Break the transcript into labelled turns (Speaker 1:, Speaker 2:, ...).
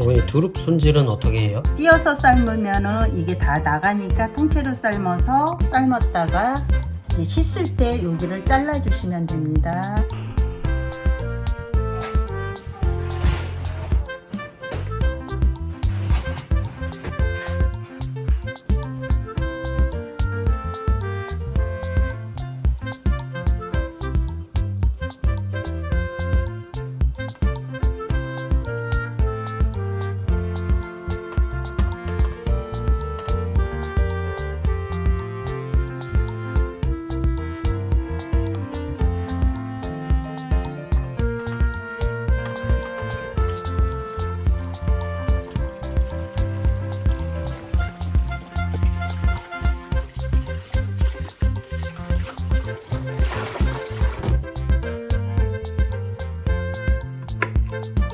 Speaker 1: 어머니 두릅 손질은 어떻게 해요?
Speaker 2: 띄어서 삶으면은 이게 다 나가니까 통째로 삶아서 삶았다가 씻을 때 여기를 잘라 주시면 됩니다. thank you